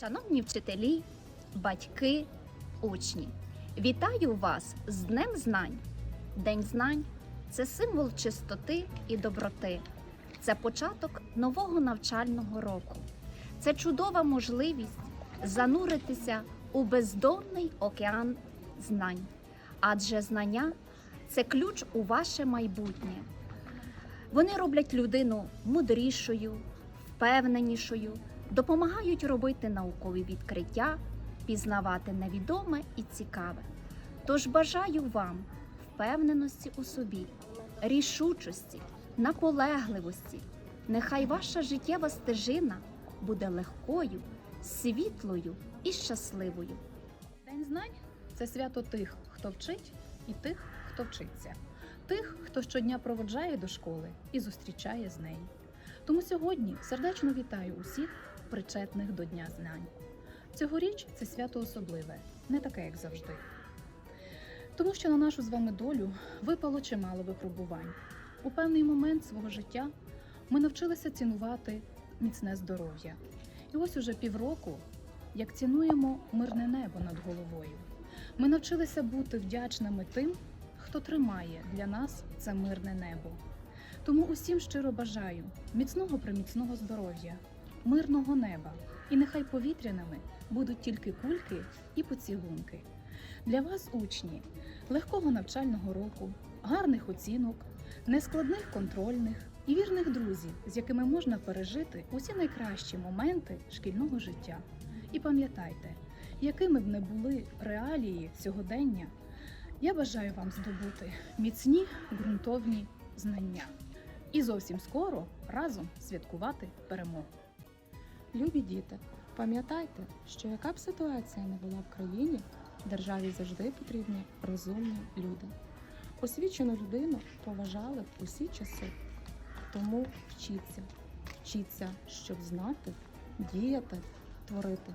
Шановні вчителі, батьки, учні, вітаю вас з Днем Знань. День знань це символ чистоти і доброти. Це початок нового навчального року. Це чудова можливість зануритися у бездонний океан знань. Адже знання це ключ у ваше майбутнє. Вони роблять людину мудрішою, впевненішою, допомагають робити наукові відкриття, пізнавати невідоме і цікаве. Тож бажаю вам впевненості у собі, рішучості, наполегливості. Нехай ваша життєва стежина буде легкою, світлою і щасливою. День знань це свято тих, хто вчить, і тих, хто вчиться, тих, хто щодня проводжає до школи і зустрічає з нею. Тому сьогодні сердечно вітаю усіх причетних до Дня знань. Цьогоріч це свято особливе, не таке, як завжди. Тому що на нашу з вами долю випало чимало випробувань. У певний момент свого життя ми навчилися цінувати міцне здоров'я. І ось уже півроку як цінуємо мирне небо над головою. Ми навчилися бути вдячними тим, хто тримає для нас це мирне небо. Тому усім щиро бажаю міцного приміцного здоров'я, мирного неба, і нехай повітряними будуть тільки кульки і поцілунки. Для вас, учні, легкого навчального року, гарних оцінок, нескладних контрольних і вірних друзів, з якими можна пережити усі найкращі моменти шкільного життя. І пам'ятайте, якими б не були реалії сьогодення, я бажаю вам здобути міцні ґрунтовні знання і зовсім скоро разом святкувати перемогу. Любі діти, пам'ятайте, що яка б ситуація не була в країні, державі завжди потрібні розумні люди. Освічену людину поважали в усі часи. Тому вчіться, вчіться, щоб знати, діяти, творити.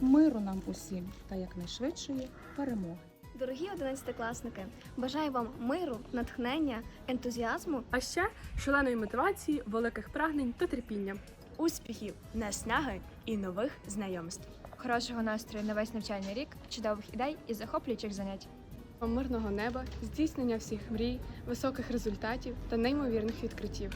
Миру нам усім та якнайшвидшої перемоги. Дорогі одинадцятикласники, бажаю вам миру, натхнення, ентузіазму, А ще шаленої мотивації, великих прагнень та терпіння. Успіхів, наснаги і нових знайомств. хорошого настрою на весь навчальний рік, чудових ідей і захоплюючих занять. Мирного неба, здійснення всіх мрій, високих результатів та неймовірних відкриттів.